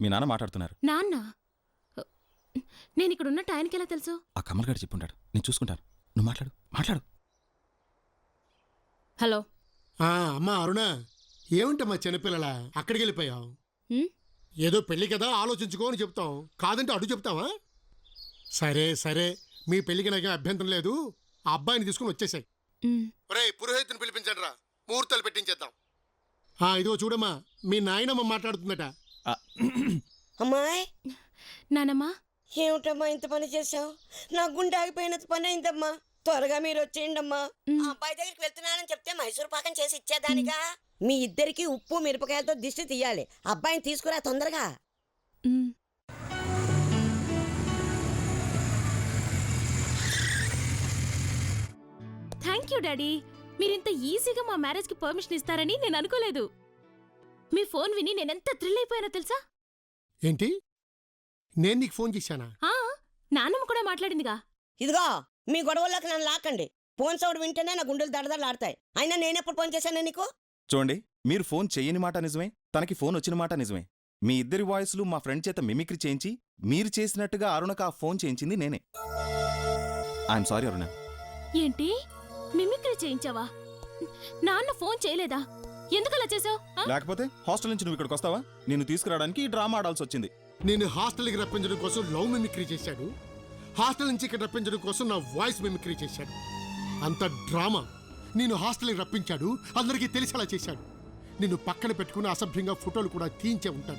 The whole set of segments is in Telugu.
మీ నాన్న మాట్లాడుతున్నారు. నాన్న? నేను ఇక్కడ ఉన్నట్టు ఆయనకి ఎలా తెలుసు? ఆ కమల్ గారు చెప్పుంటాడు. నేను చూసుకుంటాను. నువ్వు మాట్లాడు. మాట్లాడు. హలో. ఆ అమ్మా అరుణ. ఏమిటమ్మా చిన్నపిల్లల? అక్కడికి వెళ్ళిపోయావు ఉమ్, ఏదో పెళ్ళి కదా ఆలోచించుకో అని చెప్తాం కాదంటే అడు చెప్తావా? సరే సరే. మీ పెళ్ళికి నాకు అభ్యంతరం లేదు. ఆ అబ్బాయిని తీసుకుని వచ్చేసాయి. ఉమ్. ఒరే పురోహితుని పిలిపించండి రా ముహూర్తాలు పెట్టించేద్దాం. ఆ ఇదిగో చూడమ్మా. మీ నాయనమ్మ మాట్లాడుతుందట. అమ్మాయి? నానమ్మా? ఏమిటమ్మా ఇంత పని చేసావు నా గుండె ఆగిపోయినంత పని అయిందమ్మా. త్వరగా మీరు వచ్చేయండి అమ్మా అబ్బాయి దగ్గరికి వెళ్తున్నానని చెప్తే మైసూర్ పాకం చేసి ఇచ్చేదానిగా? మీ ఇద్దరికి ఉప్పు మిరపకాయలతో దిష్టి తీయాలి. అబ్బాయిని తీసుకురా తొందరగా. థ్యాంక్ యూ డాడీ మీరింత ఈజీగా మా మ్యారేజ్కి పర్మిషన్ ఇస్తారని నేను అనుకోలేదు. మీ ఫోన్ విని నేనెంత థ్రిల్ అయిపోయానో తెలుసా? ఏంటి? నేను నీకు ఫోన్ చేశానా? ఆ, నాన్నమ్మ కూడా మాట్లాడిందిగా. ఇదిగో మీ గొడవల్లోకి నన్ను లాకండి ఫోన్ సౌండ్ వింటేనే నా గుండెలు దడదడలాడతాయి. అయినా నేనెప్పుడు ఫోన్ చేశాను నీకు? చూడండి మీరు ఫోన్ చెయ్యని మాట నిజమే తనకి ఫోన్ వచ్చిన మాట నిజమే. మీ ఇద్దరి వాయిస్లు మా ఫ్రెండ్ చేత మిమిక్రీ చేయించి మీరు చేసినట్టుగా అరుణకు ఆ ఫోన్ చేయించింది నేనే. I'm sorry Aruna. ఏంటి? మిమిక్రీ చేయించావా? నాన్న ఫోన్ చేయలేదా? ఎందుకలా చేసావు? లేకపోతే హాస్టల్ నుంచి నువ్వు ఇక్కడికి వస్తావా? నిన్ను తీసుకురావడానికి ఈ డ్రామా ఆడాల్సి వచ్చింది. నేను హాస్టల్కి రప్పించడం కోసం లవ్ మిమిక్రీ చేశాడు. హాస్టల్ నుంచి ఇక్కడ రప్పించడం కోసం నా వాయిస్ మిమిక్రీ చేశాడు. అంత డ్రామా. నేను హాస్టల్కి రప్పించాడు. అందరికీ తెలిసేలా చేశాడు. నిన్ను పక్కన పెట్టుకుని అసభ్యంగా ఫోటోలు కూడా తీయించే ఉంటాడు.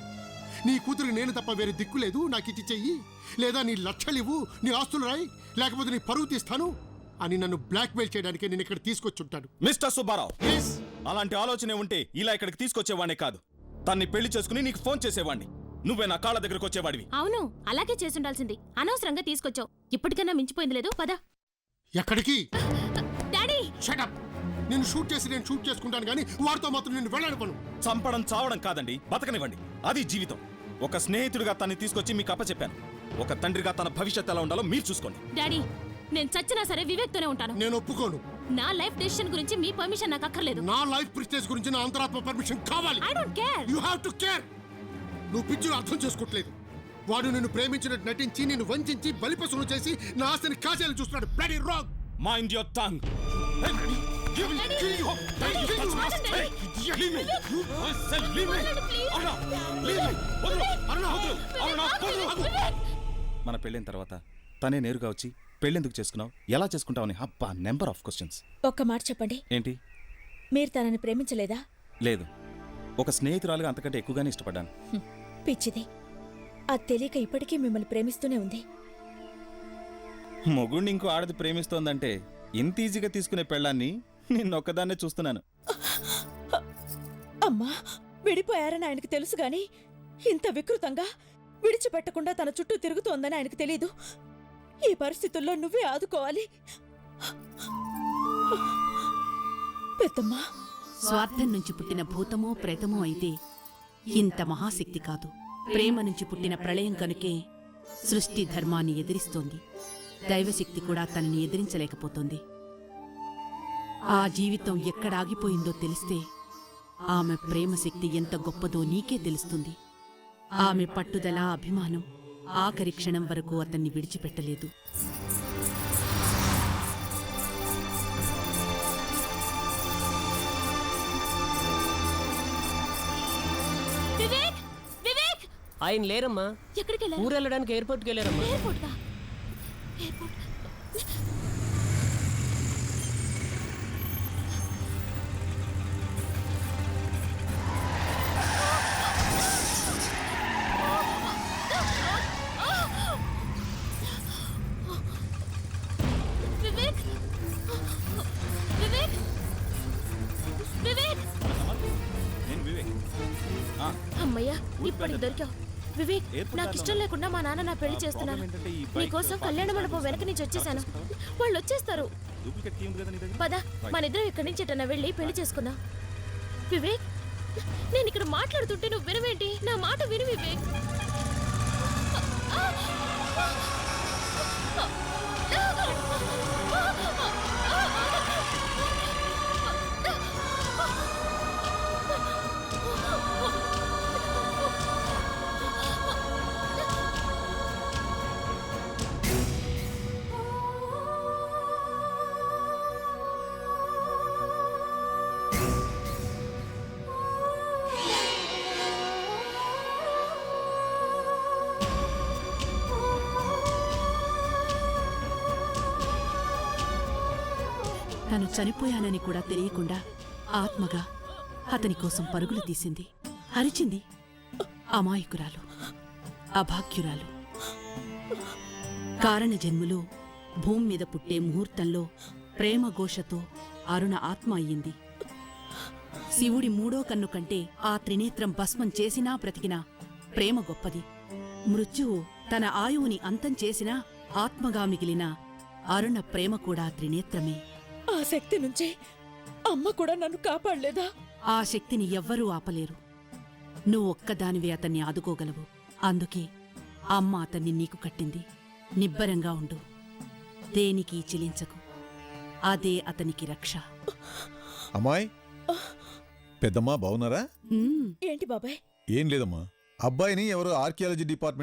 నీ కూతురు నేను తప్ప వేరే దిక్కు లేదు. నాకు ఇచ్చి చెయ్యి. లేదా నీ లక్షలు ఇవ్వు. నీ ఆస్తులు రాయి. లేకపోతే నీ పరువు తీస్తాను అని నన్ను బ్లాక్మెయిల్ చేయడానికి నేను ఇక్కడ తీసుకొచ్చి ఉంటాడు మిస్టర్ సుబ్బారావు. Yes. అలాంటి ఆలోచనే ఉంటే ఇలా ఇక్కడికి తీసుకొచ్చేవాడినే కాదు. తన్ని పెళ్ళి చేసుకుని నీకు ఫోన్ చేసేవాడిని నువ్వే నా కాళ్ళ దగ్గరకు వచ్చేవాడివి. అవును అలాగే చేసుండాల్సింది అనవసరంగా తీసుకొచ్చావు. ఇప్పటికన్నా మించిపోయింది లేదు. పద. ఎక్కడికి? డాడీ! షటప్ నేను షూట్ చేసి నేను షూట్ చేసుకుంటాను కానీ వాడితో మాత్రం నేను వెళ్ళాను చంపడం చావడం కాదండి. బతకనివ్వండి. అది జీవితం. ఒక స్నేహితుడిగా తన్ని తీసుకొచ్చి మీకు అప్పచెప్పాను. ఒక తండ్రిగా తన భవిష్యత్తు ఎలా ఉండాలో మీరు చూసుకోండి. డాడీ నేను చచ్చినా సరే వివేక్తోనే ఉంటాను. నేను ఒప్పుకోను. నా లైఫ్ డెసిషన్ గురించి మీ పర్మిషన్ నాకు అక్కర్లేదు. నా లైఫ్ ప్రిస్టేజ్ గురించి నా అంతరాత్మ పర్మిషన్ కావాలి. I don't care you have to care నువ్వు పిచ్చులు అర్థం చేసుకోవట్లేదు వాడు నిన్ను ప్రేమించినట్టు నటించి నిన్ను వంచించి బలిపసులు చేసి నా ఆస్తిని కాజేయాలని చూస్తున్నాడు. Bloody wrong mind your tongue మన పెళ్ళైన తర్వాత తనే నేరుగా వచ్చి పెళ్ళెందుకు చేసుకున్నావు? ఎలా చేసుకుంటావని అబ్బా నెంబర్ ఆఫ్ క్వశ్చన్స్. ఒక్క మాట చెప్పండి. ఏంటి? మీరు తనని ప్రేమించలేదా? లేదు. ఒక స్నేహితురాలుగా అంతకంటే ఎక్కువగానే ఇష్టపడ్డాను. పిచ్చిది. అది తెలియక ఇప్పటికీ మిమ్మల్ని ప్రేమిస్తూనే ఉంది. మొగుడిని ఇంకో ఆడది ప్రేమిస్తోందంటే ఇంత ఈజీగా తీసుకునే పెళ్ళాన్ని నిన్నొక్కదాన్నే చూస్తున్నాను. అమ్మా విడిపోయారని ఆయనకు తెలుసు గాని ఇంత వికృతంగా విడిచిపెట్టకుండా తన చుట్టూ తిరుగుతోందని ఆయనకు తెలీదు. ఈ పరిస్థితుల్లో నువ్వే ఆదుకోవాలి. పెద్దమ్మా. స్వార్థం నుంచి పుట్టిన భూతమో ప్రేతమో అయితే ఇంత మహాశక్తి కాదు. ప్రేమ నుంచి పుట్టిన ప్రళయం కనుకే సృష్టి ధర్మాన్ని ఎదిరిస్తోంది. దైవశక్తి కూడా తనని ఎదిరించలేకపోతుంది. ఆ జీవితం ఎక్కడ ఆగిపోయిందో తెలిస్తే ఆమె ప్రేమశక్తి ఎంత గొప్పదో నీకే తెలుస్తుంది. ఆమె పట్టుదల అభిమానం ఆఖరి క్షణం వరకు అతన్ని విడిచిపెట్టలేదు. వివేక్! వివేక్! ఆయన లేరమ్మా. ఎక్కడికి వెళ్ళారు ఊరు వెళ్ళడానికి ఎయిర్పోర్ట్కి వెళ్ళారమ్మా ఎయిర్పోర్ట్ ఎయిర్పోర్ట్ ఇప్పటికి దొరికావు. వివేక్ నాకు ఇష్టం లేకుండా మా నాన్న నా పెళ్ళి బైక్ నీకోసం కళ్యాణ మండపం. వెనక నుంచి వచ్చేసాను. వాళ్ళు వచ్చేస్తారు. పద మన ఇద్దరం ఇక్కడి నుంచి ఎటన్నా వెళ్ళి పెళ్ళి చేసుకుందాం. వివేక్ నేను ఇక్కడ మాట్లాడుతుంటే నువ్వు వినవేంటి? నా మాట విను వివేక్. తను చనిపోయానని కూడా తెలియకుండా ఆత్మగా అతని కోసం పరుగులు తీసింది. అరిచింది. అమాయకురాలు. అభాగ్యురాలు. కారణ జన్ములు భూమి మీద పుట్టే ముహూర్తంలో ప్రేమ ఘోషతో అరుణ ఆత్మ అయ్యింది. శివుడి మూడో కన్ను కంటే ఆ త్రినేత్రం భస్మం చేసినా బ్రతికినా ప్రేమ గొప్పది. మృత్యువు తన ఆయువుని అంతం చేసినా ఆత్మగా మిగిలిన అరుణ ప్రేమ కూడా త్రినేత్రమే. ఆ శక్తి నుంచే అమ్మ కూడా నన్ను కాపాడలేదా? ఆ శక్తిని ఎవ్వరూ ఆపలేరు. నువ్వు ఒక్కదానివే అతన్ని ఆదుకోగలవు. అందుకే అమ్మ అతన్ని నీకు కట్టింది. నిబ్బరంగా ఉండు. దేనికి చిలించకు. అదే అతనికి రక్ష. అమ్మాయ్ పెద్దమ్మా బావున్నారా? ఉమ్. ఏంటి బాబాయ్? ఏం లేదమ్మా. అబ్బాయిని ఎవరో ఆర్కియాలజీ డిపార్ట్మెంట్